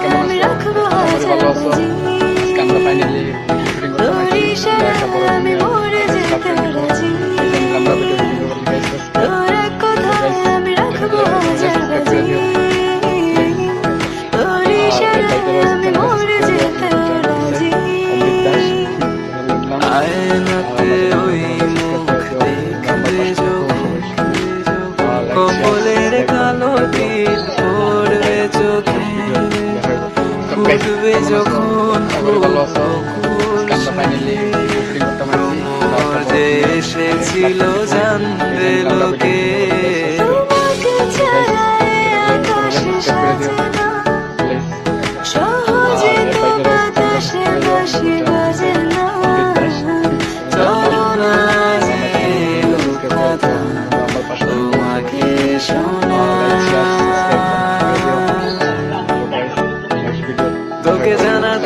কেমন আছো ভালো আছো আমরা ফাইনালি শুটিং করতে পারি আমরা ভিডিও করবে যখন এসেছিল জানবে তোকে জানাতে